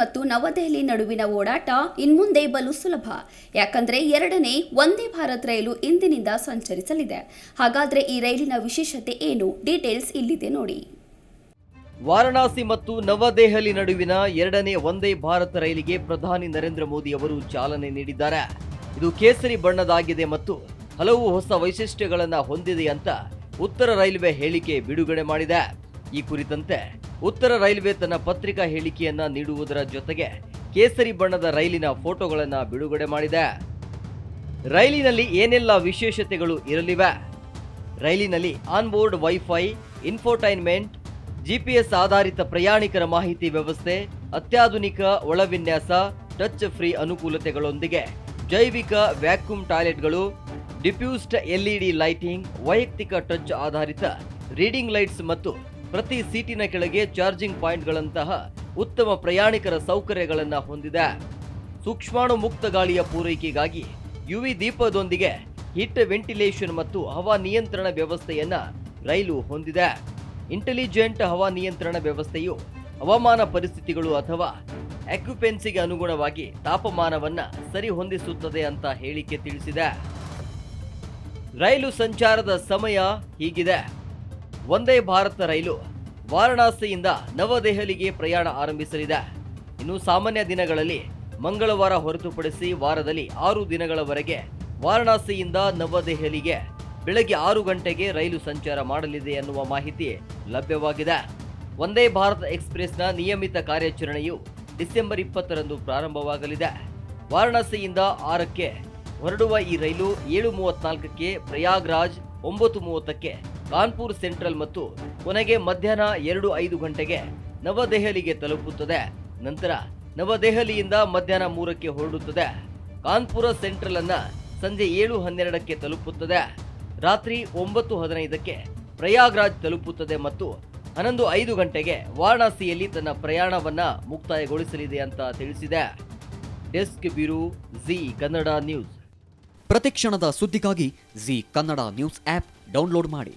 ಮತ್ತು ನವದೆಹಲಿ ನಡುವಿನ ಓಡಾಟ ಇನ್ಮುಂದೆ ಬಲು ಸುಲಭ. ಯಾಕಂದ್ರೆ ಎರಡನೇ ಒಂದೇ ಭಾರತ್ ರೈಲು ಇಂದಿನಿಂದ ಸಂಚರಿಸಲಿದೆ. ಹಾಗಾದ್ರೆ ಈ ರೈಲಿನ ವಿಶೇಷತೆ ಏನು? ಡೀಟೇಲ್ಸ್ ಇಲ್ಲಿದೆ ನೋಡಿ. ವಾರಣಾಸಿ ಮತ್ತು ನವದೆಹಲಿ ನಡುವಿನ ಎರಡನೇ ಒಂದೇ ಭಾರತ್ ರೈಲಿಗೆ ಪ್ರಧಾನಿ ನರೇಂದ್ರ ಮೋದಿ ಅವರು ಚಾಲನೆ ನೀಡಿದ್ದಾರೆ. ಇದು ಕೇಸರಿ ಬಣ್ಣದಾಗಿದೆ ಮತ್ತು ಹಲವು ಹೊಸ ವೈಶಿಷ್ಟ್ಯಗಳನ್ನು ಹೊಂದಿದೆ ಅಂತ ಉತ್ತರ ರೈಲ್ವೆ ಹೇಳಿಕೆ ಬಿಡುಗಡೆ ಮಾಡಿದೆ. ಈ ಕುರಿತಂತೆ ಉತ್ತರ ರೈಲ್ವೆ ತನ್ನ ಪತ್ರಿಕಾ ಹೇಳಿಕೆಯನ್ನ ನೀಡುವುದರ ಜೊತೆಗೆ ಕೇಸರಿ ಬಣ್ಣದ ರೈಲಿನ ಫೋಟೋಗಳನ್ನು ಬಿಡುಗಡೆ ಮಾಡಿದೆ. ರೈಲಿನಲ್ಲಿ ಏನೆಲ್ಲ ವಿಶೇಷತೆಗಳು ಇರಲಿವೆ? ರೈಲಿನಲ್ಲಿ ಆನ್ಬೋರ್ಡ್, ವೈಫೈ, ಇನ್ಫೋಟೈನ್ಮೆಂಟ್, ಜಿಪಿಎಸ್ ಆಧಾರಿತ ಪ್ರಯಾಣಿಕರ ಮಾಹಿತಿ ವ್ಯವಸ್ಥೆ, ಅತ್ಯಾಧುನಿಕ ಒಳವಿನ್ಯಾಸ, ಟಚ್ ಫ್ರೀ ಅನುಕೂಲತೆಗಳೊಂದಿಗೆ ಜೈವಿಕ ವ್ಯಾಕ್ಯೂಮ್ ಟಾಯ್ಲೆಟ್ಗಳು, ಡಿಫ್ಯೂಸ್ಡ್ ಎಲ್ಇಡಿ ಲೈಟಿಂಗ್, ವೈಯಕ್ತಿಕ ಟಚ್ ಆಧಾರಿತ ರೀಡಿಂಗ್ ಲೈಟ್ಸ್ ಮತ್ತು ಪ್ರತಿ ಸೀಟಿನ ಕೆಳಗೆ ಚಾರ್ಜಿಂಗ್ ಪಾಯಿಂಟ್ಗಳಂತಹ ಉತ್ತಮ ಪ್ರಯಾಣಿಕರ ಸೌಕರ್ಯಗಳನ್ನು ಹೊಂದಿದೆ. ಸೂಕ್ಷ್ಮಾಣು ಮುಕ್ತ ಗಾಳಿಯ ಪೂರೈಕೆಗಾಗಿ ಯುವಿ ದೀಪದೊಂದಿಗೆ ಹಿಟ್ ವೆಂಟಿಲೇಷನ್ ಮತ್ತು ಹವಾ ನಿಯಂತ್ರಣ ವ್ಯವಸ್ಥೆಯನ್ನ ರೈಲು ಹೊಂದಿದೆ. ಇಂಟೆಲಿಜೆಂಟ್ ಹವಾ ನಿಯಂತ್ರಣ ವ್ಯವಸ್ಥೆಯು ಹವಾಮಾನ ಪರಿಸ್ಥಿತಿಗಳು ಅಥವಾ ಅಕ್ಯುಪೆನ್ಸಿಗೆ ಅನುಗುಣವಾಗಿ ತಾಪಮಾನವನ್ನ ಸರಿ ಹೊಂದಿಸುತ್ತದೆ ಅಂತ ಹೇಳಿಕೆ ತಿಳಿಸಿದೆ. ರೈಲು ಸಂಚಾರದ ಸಮಯ ಹೀಗಿದೆ. ವಂದೇ ಭಾರತ ರೈಲು ವಾರಣಾಸಿಯಿಂದ ನವದೆಹಲಿಗೆ ಪ್ರಯಾಣ ಆರಂಭಿಸಲಿದೆ. ಇನ್ನು ಸಾಮಾನ್ಯ ದಿನಗಳಲ್ಲಿ ಮಂಗಳವಾರ ಹೊರತುಪಡಿಸಿ ವಾರದಲ್ಲಿ ಆರು ದಿನಗಳವರೆಗೆ ವಾರಣಾಸಿಯಿಂದ ನವದೆಹಲಿಗೆ ಬೆಳಗ್ಗೆ ಆರು ಗಂಟೆಗೆ ರೈಲು ಸಂಚಾರ ಮಾಡಲಿದೆ ಎನ್ನುವ ಮಾಹಿತಿ ಲಭ್ಯವಾಗಿದೆ. ವಂದೇ ಭಾರತ್ ಎಕ್ಸ್ಪ್ರೆಸ್ನ ನಿಯಮಿತ ಕಾರ್ಯಾಚರಣೆಯು ಡಿಸೆಂಬರ್ ಇಪ್ಪತ್ತರಂದು ಪ್ರಾರಂಭವಾಗಲಿದೆ. ವಾರಣಾಸಿಯಿಂದ ಆರಕ್ಕೆ ಹೊರಡುವ ಈ ರೈಲು ಏಳು ಮೂವತ್ನಾಲ್ಕಕ್ಕೆ ಪ್ರಯಾಗ್ರಾಜ್ ಒಂಬತ್ತು ಮೂವತ್ತಕ್ಕೆ ಕಾನ್ಪುರ್ ಸೆಂಟ್ರಲ್ ಮತ್ತು ಕೊನೆಗೆ ಮಧ್ಯಾಹ್ನ ಎರಡು ಐದು ಗಂಟೆಗೆ ನವದೆಹಲಿಗೆ ತಲುಪುತ್ತದೆ. ನಂತರ ನವದೆಹಲಿಯಿಂದ ಮಧ್ಯಾಹ್ನ ಮೂರಕ್ಕೆ ಹೊರಡುತ್ತದೆ. ಕಾನ್ಪುರ ಸೆಂಟ್ರಲ್ ಅನ್ನ ಸಂಜೆ ಏಳು ಹನ್ನೆರಡಕ್ಕೆ ತಲುಪುತ್ತದೆ. ರಾತ್ರಿ ಒಂಬತ್ತು ಹದಿನೈದಕ್ಕೆ ಪ್ರಯಾಗ್ರಾಜ್ ತಲುಪುತ್ತದೆ ಮತ್ತು ಹನ್ನೊಂದು ಐದು ಗಂಟೆಗೆ ವಾರಣಾಸಿಯಲ್ಲಿ ತನ್ನ ಪ್ರಯಾಣವನ್ನ ಮುಕ್ತಾಯಗೊಳಿಸಲಿದೆ ಅಂತ ತಿಳಿಸಿದೆ. Desk bureau Zee Kannada news. ಪ್ರತಿಕ್ಷಣದ ಸುದ್ದಿಗಾಗಿ Zee Kannada news app download ಮಾಡಿ.